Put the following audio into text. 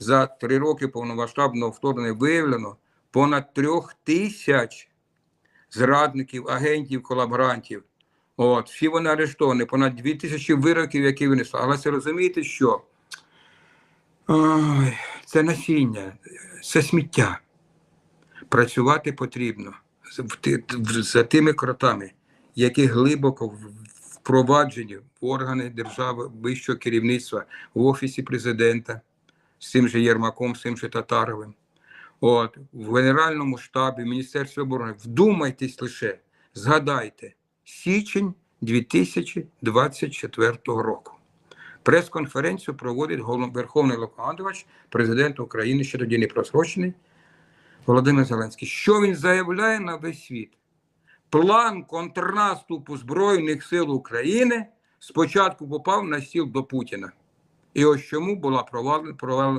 за три роки повномасштабного вторгнення виявлено понад трьох тисяч зрадників, агентів, колаборантів. От, всі вони арештовані, понад дві тисячі вироків, які винесли. Але це розумієте, що Ой, це насіння, це сміття. Працювати потрібно за тими кротами, які глибоко впроваджені в органи держави вищого керівництва, в офісі президента з цим же Єрмаком, з цим же Татаровим. От, в Генеральному штабі, в Міністерстві оборони. Вдумайтесь лише, згадайте, січень 2024 року. Прес-конференцію проводить Верховний Головнокомандувач президент України, ще тоді не просрочений, Володимир Зеленський. Що він заявляє на весь світ? План контрнаступу Збройних сил України спочатку попав на стіл до Путіна. І ось чому була провалена, провалена,